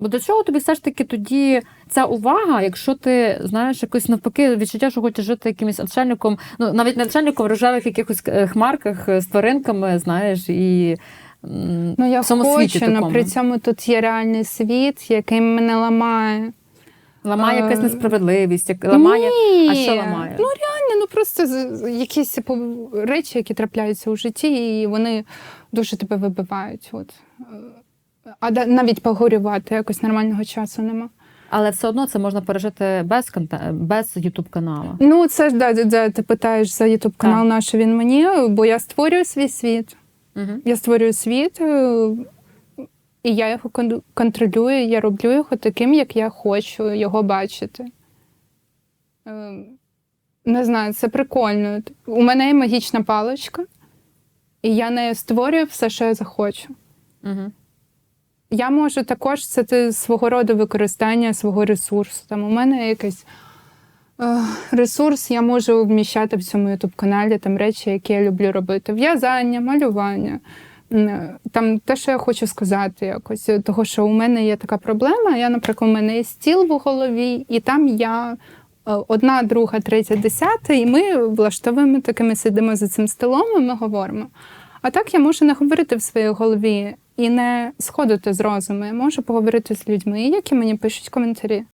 Бо до чого тобі все ж таки тоді ця увага, якщо ти знаєш якось навпаки відчуття, що хочеш жити якимось начальником, ну навіть не начальником в рожевих якихось е, хмарках е, з тваринками, знаєш, і Ну, я в цьому хочу, світі але такому. при цьому тут є реальний світ, який мене ламає. ламає Е, якась несправедливість, як ламає. Ні. А що ламає? Ну реально, ну просто якісь речі, які трапляються у житті, і вони дуже тебе вибивають. От. А навіть погорювати якось нормального часу нема. Але все одно це можна пережити без конте... без Ютуб каналу. Ну, це ж да, да, ти питаєш за Ютуб канал, на що він мені, бо я створюю свій світ. Угу. Я створюю світ, е, і я його контролюю, я роблю його таким, як я хочу його бачити. Е, Не знаю, це прикольно. У мене є магічна паличка, і я нею створюю все, що я захочу. Угу. Я можу також це свого роду використання свого ресурсу. Там у мене якийсь е, ресурс, я можу вміщати в цьому ютуб каналі там речі, які я люблю робити: в'язання, малювання. Там те, що я хочу сказати, якось е, того, що у мене є така проблема. Я, наприклад, у мене є стіл в голові, і там я е, одна, друга, третя, десята, і ми влаштовуємо такими сидимо за цим столом, і ми говоримо. А так я можу не говорити в своїй голові і не сходити з розуму. Я можу поговорити з людьми, які мені пишуть коментарі.